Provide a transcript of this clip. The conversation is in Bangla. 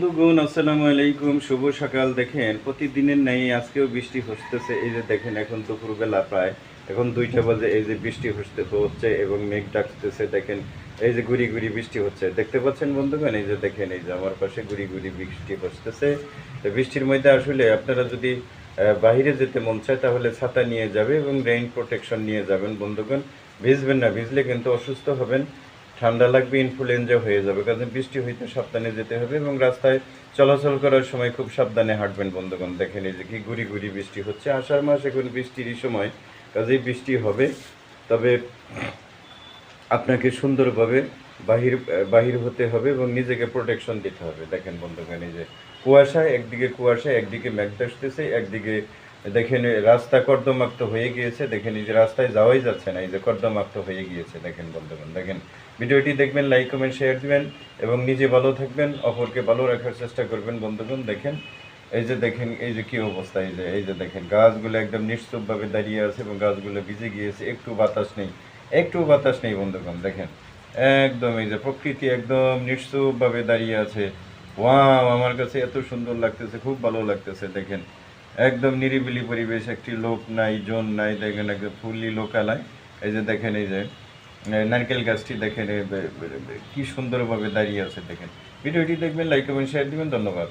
বন্ধুগণ, আসসালামু আলাইকুম। শুভ সকাল। দেখেন, প্রতিদিনের আজকেও বৃষ্টি এই যে দেখেন, এখন দুপুরবেলা প্রায়, এখন দুইটা বাজে। এই যে বৃষ্টি হচ্ছে এবং মেঘ ডাকতেছে। দেখেন, এই যে গুড়ি গুড়ি বৃষ্টি হচ্ছে। দেখতে পাচ্ছেন বন্ধুগণ, এই যে দেখেন, এই যে আমার পাশে গুড়ি গুড়ি বৃষ্টি বৃষ্টির মধ্যে আসলে আপনারা যদি বাইরে যেতে মন চায়, তাহলে ছাতা নিয়ে যাবে এবং রেইন প্রোটেকশন নিয়ে যাবেন বন্ধুগণ। ভিজবেন না, ভিজলে কিন্তু অসুস্থ হবেন। ঠান্ডা লাগবে, ইনফ্লুয়েঞ্জা হয়ে যাবে। কারণ বৃষ্টি হইতে সাবধানে যেতে হবে এবং রাস্তায় চলাচল করার সময় খুব সাবধানে হাঁটবেন, বন্ধুগণ। দেখেন এই যে কি গুড়ি গুড়ি বৃষ্টি হচ্ছে। আষাঢ় মাস এখন বৃষ্টিরই সময় কাজেই বৃষ্টি হবে। তবে আপনাকে সুন্দরভাবে বাহির বাহির হতে হবে এবং নিজেকে প্রোটেকশন দিতে হবে। দেখেন বন্ধুগণ, এই যে কুয়াশা, একদিকে কুয়াশা, একদিকে আসতেছে একদিকে দেখেন রাস্তা কর্দমাক্ত হয়ে গিয়েছে দেখেন এই যে রাস্তায় যাওয়াই যাচ্ছে না, এই যে কর্দমাক্ত হয়ে গিয়েছে, দেখেন বন্ধুগণ, দেখেন। ভিডিওটি দেখবেন, লাইক, কমেন্ট, শেয়ার দিবেন এবং নিজে ভালো থাকবেন, অপরকে ভালো রাখার চেষ্টা করবেন বন্ধুগণ, দেখেন। এই যে দেখেন, এই যে কি অবস্থা, এই যে এই যে দেখেন, গাছগুলো একদম নিশ্চুপভাবে দাঁড়িয়ে আছে এবং গাছগুলো ভিজে গিয়েছে, একটু বাতাস নেই, একটু বাতাস নেই বন্ধুগণ, দেখেন। একদম এই যে প্রকৃতি একদম নিশ্চুপভাবে দাঁড়িয়ে আছে। ওয়াও, আমার কাছে এত সুন্দর লাগতেছে, খুব ভালো লাগতেছে, দেখেন। একদম নিরিবিলি পরিবেশ, একটি লোক নাই, জন নাই, দেখেন একদম ফুললি লোকালয়। এই যে দেখেন, এই যে নারকেল গাছটি দেখেন কি সুন্দরভাবে দাঁড়িয়ে আছে, দেখেন। ভিডিওটি দেখবেন লাইক এবং শেয়ার দিবেন, ধন্যবাদ।